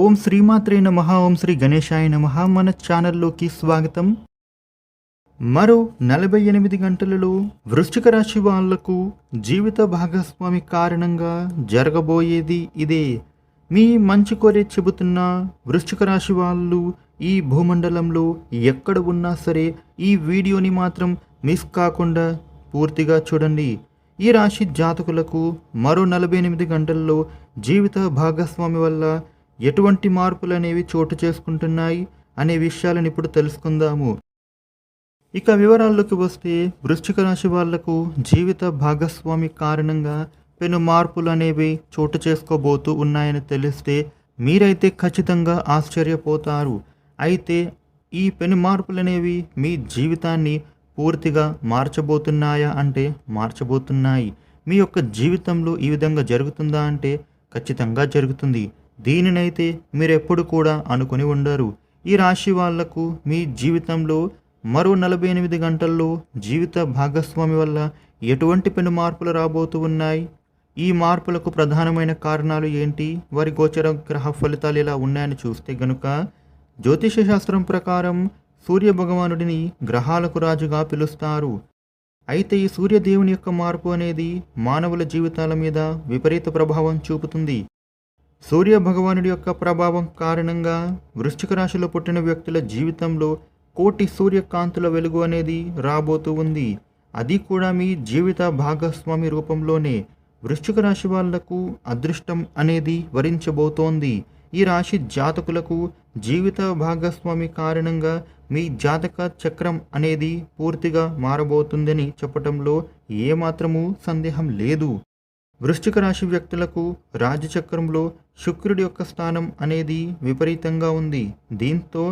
ఓం శ్రీమాత్రే నమ ఓం శ్రీ గణేశాయ నమ మన ఛానల్లోకి స్వాగతం. మరో నలభై ఎనిమిది గంటలలో వృశ్చిక రాశి వాళ్ళకు జీవిత భాగస్వామి కారణంగా జరగబోయేది ఇదే. మీ మంచి కోరే చెబుతున్న వృశ్చిక రాశి వాళ్ళు ఈ భూమండలంలో ఎక్కడ ఉన్నా సరే ఈ వీడియోని మాత్రం మిస్ కాకుండా పూర్తిగా చూడండి. ఈ రాశి జాతకులకు మరో నలభై ఎనిమిది గంటల్లో జీవిత భాగస్వామి వల్ల ఎటువంటి మార్పులు అనేవి చోటు చేసుకుంటున్నాయి అనే విషయాలను ఇప్పుడు తెలుసుకుందాము. ఇక వివరాల్లోకి వస్తే వృశ్చిక రాశి వాళ్ళకు జీవిత భాగస్వామి కారణంగా పెను మార్పులు అనేవి చోటు చేసుకోబోతూ ఉన్నాయని తెలిస్తే మీరైతే ఖచ్చితంగా ఆశ్చర్యపోతారు. అయితే ఈ పెను మార్పులు అనేవి మీ జీవితాన్ని పూర్తిగా మార్చబోతున్నాయా అంటే మార్చబోతున్నాయి. మీ యొక్క జీవితంలో ఈ విధంగా జరుగుతుందా అంటే ఖచ్చితంగా జరుగుతుంది. దీనినైతే మీరెప్పుడు కూడా అనుకుని ఉండరు. ఈ రాశి వాళ్ళకు మీ జీవితంలో మరో నలభై ఎనిమిది గంటల్లో జీవిత భాగస్వామి వల్ల ఎటువంటి పెను మార్పులు రాబోతూ ఉన్నాయి? ఈ మార్పులకు ప్రధానమైన కారణాలు ఏంటి? వారి గోచర గ్రహ ఫలితాలు ఎలా ఉన్నాయని చూస్తే గనుక జ్యోతిష శాస్త్రం ప్రకారం సూర్య భగవానుడిని గ్రహాలకు రాజుగా పిలుస్తారు. అయితే ఈ సూర్యదేవుని యొక్క మార్పు అనేది మానవుల జీవితాల మీద విపరీత ప్రభావం చూపుతుంది. సూర్య భగవానుడి యొక్క ప్రభావం కారణంగా వృశ్చిక రాశిలో పుట్టిన వ్యక్తుల జీవితంలో కోటి సూర్యకాంతుల వెలుగు అనేది రాబోతూ ఉంది. అది కూడా మీ జీవిత భాగస్వామి రూపంలోనే వృశ్చిక రాశి వాళ్ళకు అదృష్టం అనేది వరించబోతోంది. ఈ రాశి జాతకులకు జీవిత భాగస్వామి కారణంగా మీ జాతక చక్రం అనేది పూర్తిగా మారబోతుందని చెప్పటంలో ఏమాత్రము సందేహం లేదు. వృశ్చిక రాశి వ్యక్తులకు రాజచక్రంలో శుక్రుడి యొక్క స్థానం అనేది విపరీతంగా ఉంది. దీంతో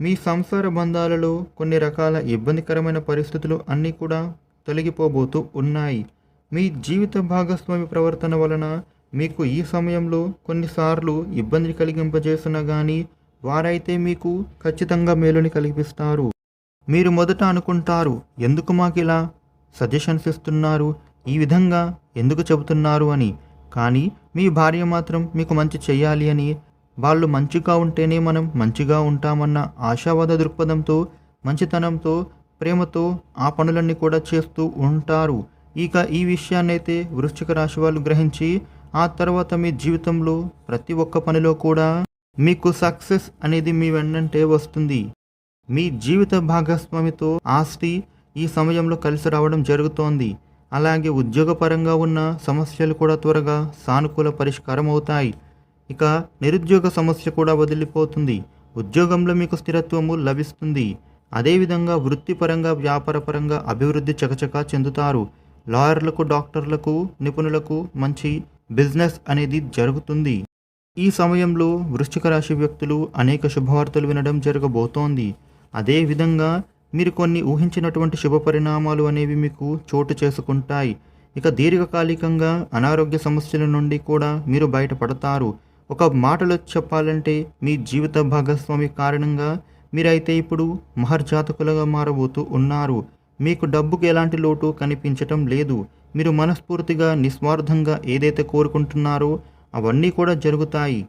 మీ సంసార బంధాలలో కొన్ని రకాల ఇబ్బందికరమైన పరిస్థితులు అన్నీ కూడా తొలగిపోబోతూ ఉన్నాయి. మీ జీవిత భాగస్వామి ప్రవర్తన వలన మీకు ఈ సమయంలో కొన్నిసార్లు ఇబ్బంది కలిగింపజేసినా కానీ వారైతే మీకు ఖచ్చితంగా మేలుని కల్పిస్తారు మీరు మొదట అనుకుంటారు ఎందుకు మాకు ఇలా సజెషన్స్ ఇస్తున్నారు? ఈ విధంగా ఎందుకు చెబుతున్నారు? అని. కానీ మీ భార్య మాత్రం మీకు మంచి చెయ్యాలి అని. వాళ్ళు మంచిగా ఉంటేనే మనం మంచిగా ఉంటామన్న ఆశావాద దృక్పథంతో మంచితనంతో ప్రేమతో ఆ పనులన్నీ కూడా చేస్తూ ఉంటారు. ఇక ఈ విషయాన్నైతే వృశ్చిక రాశి వాళ్ళు గ్రహించి ఆ తర్వాత మీ జీవితంలో ప్రతి ఒక్క పనిలో కూడా మీకు సక్సెస్ అనేది మీ వెన్నంటే వస్తుంది. మీ జీవిత భాగస్వామితో ఆస్తి ఈ సమయంలో కలిసి రావడం జరుగుతోంది. అలాగే ఉద్యోగపరంగా ఉన్న సమస్యలు కూడా త్వరగా సానుకూల పరిష్కారం అవుతాయి. ఇక నిరుద్యోగ సమస్య కూడా వదిలిపోతుంది. ఉద్యోగంలో మీకు స్థిరత్వము లభిస్తుంది. అదేవిధంగా వృత్తిపరంగా వ్యాపారపరంగా అభివృద్ధి చకచకా చెందుతారు. లాయర్లకు డాక్టర్లకు నిపుణులకు మంచి బిజినెస్ అనేది జరుగుతుంది. ఈ సమయంలో వృశ్చిక రాశి వ్యక్తులు అనేక శుభవార్తలు వినడం జరగబోతోంది. అదేవిధంగా మీరు కొన్ని ఊహించినటువంటి శుభ పరిణామాలు అనేవి మీకు చోటు చేసుకుంటాయి. ఇక దీర్ఘకాలికంగా అనారోగ్య సమస్యల నుండి కూడా మీరు బయటపడతారు. ఒక మాటలో చెప్పాలంటే మీ జీవిత భాగస్వామి కారణంగా మీరైతే ఇప్పుడు మహర్జాతకులుగా మారబోతూ ఉన్నారు. మీకు డబ్బుకు ఎలాంటి లోటు కనిపించటం లేదు. మీరు మనస్ఫూర్తిగా నిస్వార్థంగా ఏదైతే కోరుకుంటున్నారో అవన్నీ కూడా జరుగుతాయి.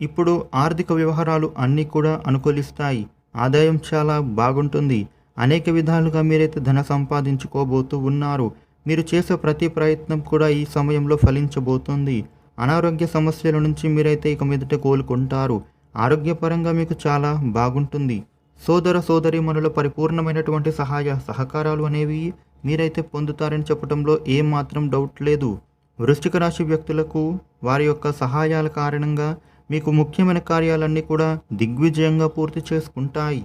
ఇప్పుడు ఆర్థిక వ్యవహారాలు అన్నీ కూడా అనుకూలిస్తాయి. ఆదాయం చాలా బాగుంటుంది. అనేక విధాలుగా మీరైతే ధన సంపాదించుకోబోతూ ఉన్నారు. మీరు చేసే ప్రతి ప్రయత్నం కూడా ఈ సమయంలో ఫలించబోతుంది. అనారోగ్య సమస్యల నుంచి మీరైతే ఇక మీదట కోలుకుంటారు. ఆరోగ్యపరంగా మీకు చాలా బాగుంటుంది. సోదర సోదరి పరిపూర్ణమైనటువంటి సహాయ సహకారాలు అనేవి మీరైతే పొందుతారని చెప్పడంలో ఏమాత్రం డౌట్ లేదు. వృష్టిక రాశి వ్యక్తులకు వారి యొక్క సహాయాల కారణంగా మీకు ముఖ్యమైన కార్యాలన్నీ కూడా దిగ్విజయంగా పూర్తి చేసుకుంటాయి.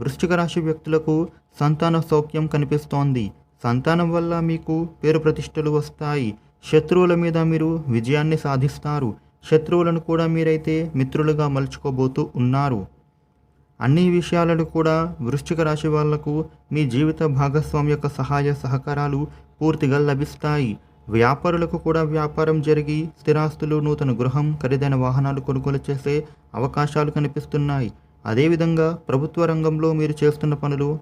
వృశ్చిక రాశి వ్యక్తులకు సంతాన సౌఖ్యం కనిపిస్తోంది. సంతానం వల్ల మీకు పేరు ప్రతిష్టలు వస్తాయి. శత్రువుల మీద మీరు విజయాన్ని సాధిస్తారు. శత్రువులను కూడా మీరైతే మిత్రులుగా మలుచుకోబోతూ ఉన్నారు. అన్ని విషయాలను కూడా వృశ్చిక రాశి వాళ్ళకు మీ జీవిత భాగస్వామి యొక్క సహాయ సహకారాలు పూర్తిగా లభిస్తాయి. వ్యాపారులకు కూడా వ్యాపారం జరిగి స్థిరాస్తులు నూతన గృహం ఖరీదైన వాహనాలు కొనుగోలు చేసే అవకాశాలు కనిపిస్తున్నాయి. అదేవిధంగా ప్రభుత్వ రంగంలో మీరు చేస్తున్న పనులు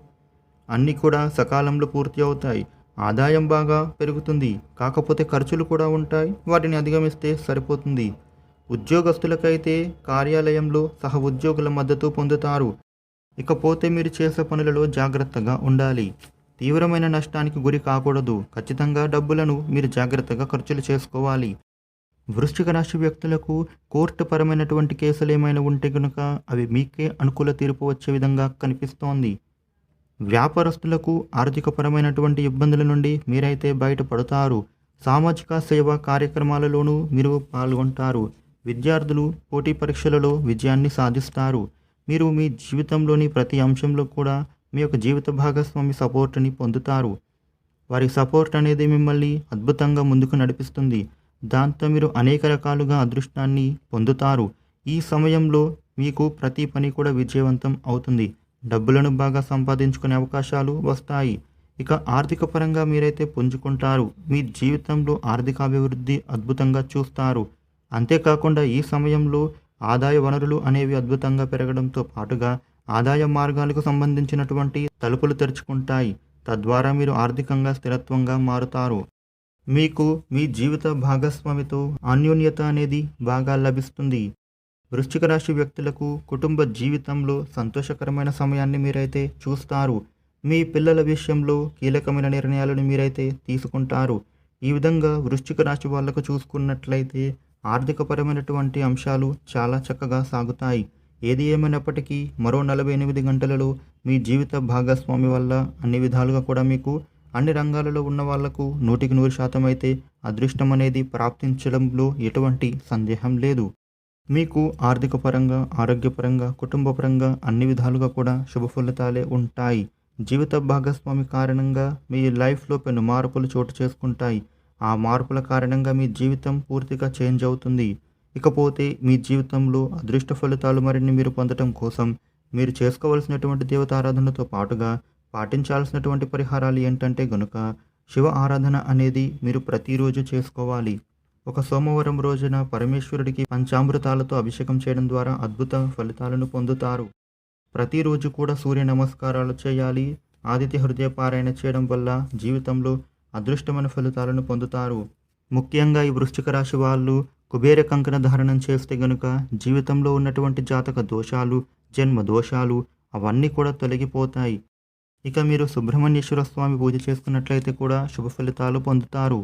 అన్నీ కూడా సకాలంలో పూర్తి అవుతాయి. ఆదాయం బాగా పెరుగుతుంది. కాకపోతే ఖర్చులు కూడా ఉంటాయి. వాటిని అధిగమిస్తే సరిపోతుంది. ఉద్యోగస్తులకైతే కార్యాలయంలో సహ ఉద్యోగుల మద్దతు పొందుతారు. ఇకపోతే మీరు చేసే పనులలో జాగ్రత్తగా ఉండాలి. తీవ్రమైన నష్టానికి గురి కాకూడదు. ఖచ్చితంగా డబ్బులను మీరు జాగ్రత్తగా ఖర్చులు చేసుకోవాలి. వృశ్చిక రాశి వ్యక్తులకు కోర్టు పరమైనటువంటి కేసులు ఏమైనా ఉంటే కనుక అవి మీకే అనుకూల తీర్పు వచ్చే విధంగా కనిపిస్తోంది. వ్యాపారస్తులకు ఆర్థికపరమైనటువంటి ఇబ్బందుల నుండి మీరైతే బయటపడతారు. సామాజిక సేవా కార్యక్రమాలలోనూ మీరు పాల్గొంటారు. విద్యార్థులు పోటీ పరీక్షలలో విజయాన్ని సాధిస్తారు. మీరు మీ జీవితంలోని ప్రతి అంశంలో కూడా మీ యొక్క జీవిత భాగస్వామి సపోర్ట్ని పొందుతారు. వారి సపోర్ట్ అనేది మిమ్మల్ని అద్భుతంగా ముందుకు నడిపిస్తుంది. దాంతో మీరు అనేక రకాలుగా అదృష్టాన్ని పొందుతారు. ఈ సమయంలో మీకు ప్రతి పని కూడా విజయవంతం అవుతుంది. డబ్బులను బాగా సంపాదించుకునే అవకాశాలు వస్తాయి. ఇక ఆర్థిక పరంగా మీరైతే పుంజుకుంటారు. మీ జీవితంలో ఆర్థిక అభివృద్ధి అద్భుతంగా చూస్తారు. అంతేకాకుండా ఈ సమయంలో ఆదాయ వనరులు అనేవి అద్భుతంగా పెరగడంతో పాటుగా ఆదాయ మార్గాలకు సంబంధించినటువంటి తలుపులు తెరుచుకుంటాయి. తద్వారా మీరు ఆర్థికంగా స్థిరత్వంగా మారుతారు. మీకు మీ జీవిత భాగస్వామితో అన్యోన్యత అనేది బాగా లభిస్తుంది. వృశ్చిక రాశి వ్యక్తులకు కుటుంబ జీవితంలో సంతోషకరమైన సమయాన్ని మీరైతే చూస్తారు. మీ పిల్లల విషయంలో కీలకమైన నిర్ణయాలను మీరైతే తీసుకుంటారు. ఈ విధంగా వృశ్చిక రాశి వాళ్ళకు చూసుకున్నట్లయితే ఆర్థికపరమైనటువంటి అంశాలు చాలా చక్కగా సాగుతాయి. ఏది ఏమైనప్పటికీ మరో నలభై ఎనిమిది గంటలలో మీ జీవిత భాగస్వామి వల్ల అన్ని విధాలుగా కూడా మీకు అన్ని రంగాలలో ఉన్న వాళ్ళకు నూటికి నూరు శాతం అయితే అదృష్టం అనేది ప్రాప్తించడంలో ఎటువంటి సందేహం లేదు. మీకు ఆర్థిక పరంగా ఆరోగ్యపరంగా కుటుంబపరంగా అన్ని విధాలుగా కూడా శుభ ఫలితాలే ఉంటాయి. జీవిత భాగస్వామి కారణంగా మీ లైఫ్లో పెను మార్పులు చోటు చేసుకుంటాయి. ఆ మార్పుల కారణంగా మీ జీవితం పూర్తిగా చేంజ్ అవుతుంది. ఇకపోతే మీ జీవితంలో అదృష్ట ఫలితాలు మరిన్ని మీరు పొందటం కోసం మీరు చేసుకోవలసినటువంటి దేవతారాధనతో పాటుగా పాటించాల్సినటువంటి పరిహారాలు ఏంటంటే గనుక శివ ఆరాధన అనేది మీరు ప్రతిరోజు చేసుకోవాలి. ఒక సోమవారం రోజున పరమేశ్వరుడికి పంచామృతాలతో అభిషేకం చేయడం ద్వారా అద్భుత ఫలితాలను పొందుతారు. ప్రతిరోజు కూడా సూర్య నమస్కారాలు చేయాలి. ఆదిత్య హృదయ పారాయణ చేయడం వల్ల జీవితంలో అదృష్టమైన ఫలితాలను పొందుతారు. ముఖ్యంగా ఈ వృశ్చిక రాశి వాళ్ళు కుబేర కంకణ ధారణం చేస్తే గనుక జీవితంలో ఉన్నటువంటి జాతక దోషాలు జన్మ దోషాలు అవన్నీ కూడా తొలగిపోతాయి. ఇక మీరు సుబ్రహ్మణ్యేశ్వర స్వామి పూజ చేసుకున్నట్లయితే కూడా శుభ ఫలితాలు పొందుతారు.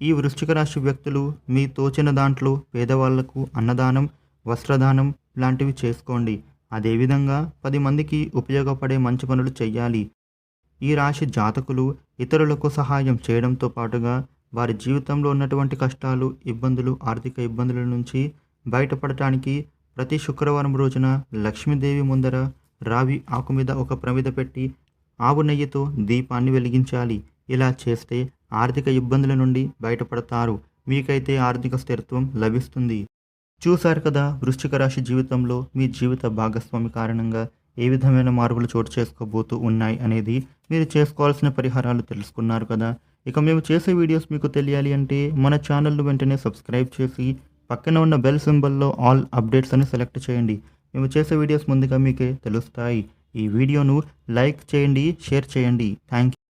ఈ వృశ్చిక రాశి వ్యక్తులు మీ తోచిన దాంట్లో పేదవాళ్ళకు అన్నదానం వస్త్రదానం లాంటివి చేసుకోండి. అదేవిధంగా పది మందికి ఉపయోగపడే మంచి పనులు చెయ్యాలి. ఈ రాశి జాతకులు ఇతరులకు సహాయం చేయడంతో పాటుగా వారి జీవితంలో ఉన్నటువంటి కష్టాలు ఇబ్బందులు ఆర్థిక ఇబ్బందుల నుంచి బయటపడటానికి ప్రతి శుక్రవారం రోజున లక్ష్మీదేవి ముందర రావి ఆకు మీద ఒక ప్రమిద పెట్టి ఆవు నెయ్యితో దీపాన్ని వెలిగించాలి. ఇలా చేస్తే ఆర్థిక ఇబ్బందుల నుండి బయటపడతారు. మీకైతే ఆర్థిక స్థిరత్వం లభిస్తుంది. చూశారు కదా వృశ్చిక రాశి జీవితంలో మీ జీవిత భాగస్వామి కారణంగా ఏ విధమైన మార్పులు చోటు చేసుకోబోతూ ఉన్నాయి అనేది మీరు చేసుకోవాల్సిన పరిహారాలు తెలుసుకున్నారు కదా. ఇక మేము చేసే వీడియోస్ మీకు తెలియాలి అంటే మన ఛానల్ను వెంటనే సబ్స్క్రైబ్ చేసి పక్కన ఉన్న బెల్ సింబల్లో ఆల్ అప్డేట్స్ అని సెలెక్ట్ చేయండి. మేము చేసే వీడియోస్ ముందుగా మీకే తెలుస్తాయి. ఈ వీడియోను లైక్ చేయండి షేర్ చేయండి. థ్యాంక్